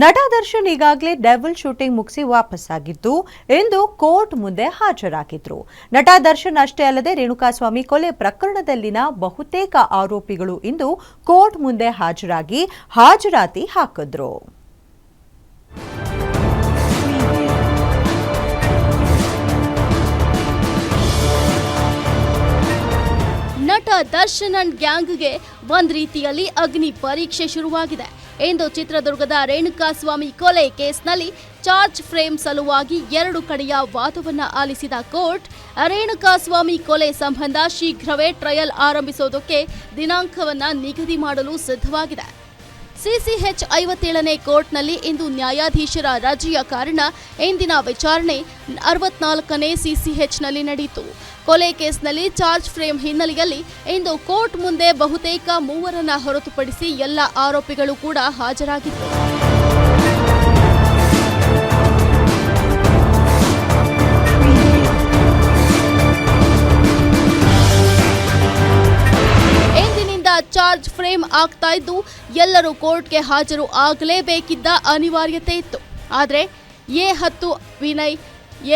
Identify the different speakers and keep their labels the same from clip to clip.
Speaker 1: ನಟ ದರ್ಶನ್ ಈಗಾಗಲೇ devil shooting ಮುಗಿಸಿ ವಾಪಸ್ಸಾಗಿದ್ದು ಎಂದು ಕೋರ್ಟ್ ಮುಂದೆ ಹಾಜರಾಗಿದ್ರು. ನಟ ದರ್ಶನ್ ಅಷ್ಟೇ ಅಲ್ಲದೆ ರೇಣುಕಾಸ್ವಾಮಿ ಕೊಲೆ ಪ್ರಕರಣದಲ್ಲಿನ ಬಹುತೇಕ ಆರೋಪಿಗಳು ಇಂದು ಕೋರ್ಟ್ ಮುಂದೆ ಹಾಜರಾಗಿ ಹಾಜರಾತಿ ಹಾಕಿದ್ರು.
Speaker 2: ನಟ ದರ್ಶನ್ ಅಂಡ್ ಗ್ಯಾಂಗ್ಗೆ ಒಂದ್ ರೀತಿಯಲ್ಲಿ ಅಗ್ನಿ ಪರೀಕ್ಷೆ ಶುರುವಾಗಿದೆ. ಇಂದು ಚಿತ್ರದುರ್ಗದ ರೇಣುಕಾಸ್ವಾಮಿ ಕೊಲೆ ಕೇಸ್ನಲ್ಲಿ ಚಾರ್ಜ್ ಫ್ರೇಮ್ ಸಲುವಾಗಿ ಎರಡು ಕಡೆಯ ವಾದವನ್ನು ಆಲಿಸಿದ ಕೋರ್ಟ್, ರೇಣುಕಾಸ್ವಾಮಿ ಕೊಲೆ ಸಂಬಂಧ ಶೀಘ್ರವೇ ಟ್ರಯಲ್ ಆರಂಭಿಸೋದಕ್ಕೆ ದಿನಾಂಕವನ್ನು ನಿಗದಿ ಮಾಡಲು ಸಿದ್ಧವಾಗಿದೆ. ಸಿಸಿಎಚ್ ಐವತ್ತೇಳನೇ ಕೋರ್ಟ್ನಲ್ಲಿ ಇಂದು ನ್ಯಾಯಾಧೀಶರ ರಜೆಯ ಕಾರಣ ಇಂದಿನ ವಿಚಾರಣೆ ಅರವತ್ನಾಲ್ಕನೇ ಸಿಸಿಎಚ್ನಲ್ಲಿ ನಡೆಯಿತು. ಕೊಲೆ ಕೇಸ್ನಲ್ಲಿ ಚಾರ್ಜ್ ಫ್ರೇಮ್ ಹಿನ್ನೆಲೆಯಲ್ಲಿ ಇಂದು ಕೋರ್ಟ್ ಮುಂದೆ ಬಹುತೇಕ ಮೂವರನ್ನ ಹೊರತುಪಡಿಸಿ ಎಲ್ಲ ಆರೋಪಿಗಳು ಕೂಡ ಹಾಜರಾಗಿದ್ದರು. ಚಾರ್ಜ್ ಫ್ರೇಮ್ ಆಗ್ತಾ ಇದ್ದು ಎಲ್ಲರೂ ಕೋರ್ಟ್ಗೆ ಹಾಜರು ಆಗಲೇಬೇಕಿದ್ದ ಅನಿವಾರ್ಯತೆ ಇತ್ತು. ಆದರೆ ಎ ಹತ್ತು ವಿನಯ್,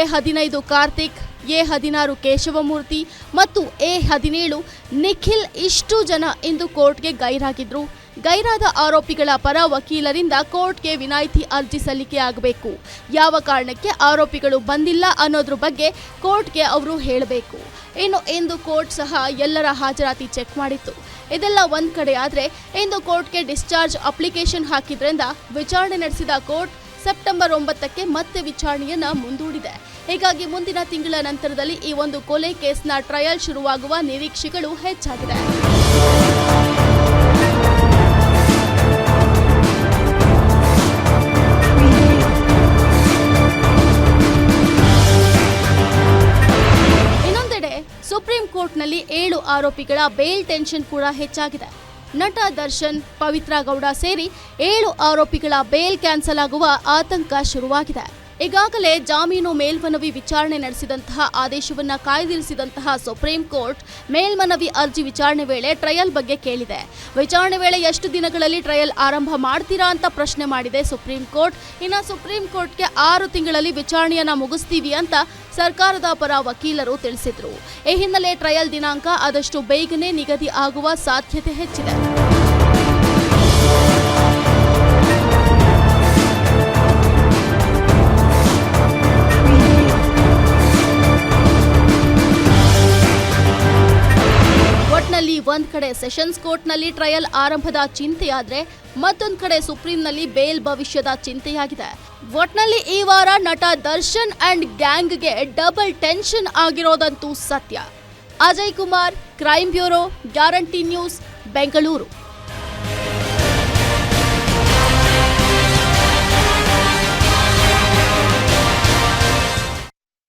Speaker 2: ಎ ಹದಿನೈದು ಕಾರ್ತಿಕ್, ಎ ಹದಿನಾರು ಕೇಶವಮೂರ್ತಿ ಮತ್ತು ಎ ಹದಿನೇಳು ನಿಖಿಲ್ ಇಷ್ಟು ಜನ ಇಂದು ಕೋರ್ಟ್ಗೆ ಗೈರಾಗಿದ್ರು. ಗೈರಾದ ಆರೋಪಿಗಳ ಪರ ವಕೀಲರಿಂದ ಕೋರ್ಟ್ಗೆ ವಿನಾಯಿತಿ ಅರ್ಜಿ ಸಲ್ಲಿಕೆಯಾಗಬೇಕು ಯಾವ ಕಾರಣಕ್ಕೆ ಆರೋಪಿಗಳು ಬಂದಿಲ್ಲ ಅನ್ನೋದ್ರ ಬಗ್ಗೆ ಕೋರ್ಟ್ಗೆ ಅವರು ಹೇಳಬೇಕು. ಇನ್ನು ಇಂದು ಕೋರ್ಟ್ ಸಹ ಎಲ್ಲರ ಹಾಜರಾತಿ ಚೆಕ್ ಮಾಡಿತ್ತು. ಇದೆಲ್ಲ ಒಂದು ಕಡೆ ಆದ್ರೆ ಇಂದು ಕೋರ್ಟ್ಗೆ ಡಿಸ್ಚಾರ್ಜ್ ಅಪ್ಲಿಕೇಶನ್ ಹಾಕಿದ್ರಿಂದ ವಿಚಾರಣೆ ನಡೆಸಿದ ಕೋರ್ಟ್ ಸೆಪ್ಟೆಂಬರ್ ಒಂಬತ್ತಕ್ಕೆ ಮತ್ತೆ ವಿಚಾರಣೆಯನ್ನು ಮುಂದೂಡಿದೆ. ಹೀಗಾಗಿ ಮುಂದಿನ ತಿಂಗಳ ನಂತರದಲ್ಲಿ ಈ ಒಂದು ಕೊಲೆ ಕೇಸ್ನ ಟ್ರಯಲ್ ಶುರುವಾಗುವ ನಿರೀಕ್ಷೆಗಳು ಹೆಚ್ಚಾಗಿದೆ. ಸುಪ್ರೀಂ ಕೋರ್ಟ್ನಲ್ಲಿ ಏಳು ಆರೋಪಿಗಳ ಬೇಲ್ ಟೆನ್ಷನ್ ಕೂಡ ಹೆಚ್ಚಾಗಿದೆ. ನಟ ದರ್ಶನ್, ಪವಿತ್ರಾ ಗೌಡ ಸೇರಿ ಏಳು ಆರೋಪಿಗಳ ಬೇಲ್ ಕ್ಯಾನ್ಸಲ್ ಆಗುವ ಆತಂಕ ಶುರುವಾಗಿದೆ. ಈಗಾಗಲೇ ಜಾಮೀನು ಮೇಲ್ಮನವಿ ವಿಚಾರಣೆ ನಡೆಸಿದಂತಹ ಆದೇಶವನ್ನ ಕಾಯ್ದಿರಿಸಿದಂತಹ ಸುಪ್ರೀಂ ಕೋರ್ಟ್ ಮೇಲ್ಮನವಿ ಅರ್ಜಿ ವಿಚಾರಣೆ ವೇಳೆ ಟ್ರಯಲ್ ಬಗ್ಗೆ ಕೇಳಿದೆ. ವಿಚಾರಣೆ ವೇಳೆ ಎಷ್ಟು ದಿನಗಳಲ್ಲಿ ಟ್ರಯಲ್ ಆರಂಭ ಮಾಡ್ತೀರಾ ಅಂತ ಪ್ರಶ್ನೆ ಮಾಡಿದೆ ಸುಪ್ರೀಂ ಕೋರ್ಟ್. ಇನ್ನು ಸುಪ್ರೀಂ ಕೋರ್ಟ್ಗೆ ಆರು ತಿಂಗಳಲ್ಲಿ ವಿಚಾರಣೆಯನ್ನ ಮುಗಿಸ್ತೀವಿ ಅಂತ ಸರ್ಕಾರದ ಪರ ವಕೀಲರು ತಿಳಿಸಿದರು. ಈ ಹಿನ್ನೆಲೆ ಟ್ರಯಲ್ ದಿನಾಂಕ ಆದಷ್ಟು ಬೇಗನೆ ನಿಗದಿ ಆಗುವ ಸಾಧ್ಯತೆ ಹೆಚ್ಚಿದೆ. ಒಂದ್ ಕಡೆ ಸೆಷನ್ಸ್ ಕೋರ್ಟ್ನಲ್ಲಿ ಟ್ರಯಲ್ ಆರಂಭದ ಚಿಂತೆಯಾದ್ರೆ ಮತ್ತೊಂದು ಕಡೆ ಸುಪ್ರೀಂನಲ್ಲಿ ಬೇಲ್ ಭವಿಷ್ಯದ ಚಿಂತೆಯಾಗಿದೆ. ಒಟ್ನಲ್ಲಿ ಈ ವಾರ ನಟ ದರ್ಶನ್ ಅಂಡ್ ಗ್ಯಾಂಗ್ಗೆ ಡಬಲ್ ಟೆನ್ಷನ್ ಆಗಿರೋದಂತೂ ಸತ್ಯ. Ajay Kumar, crime bureau, guarantee news, Bengaluru.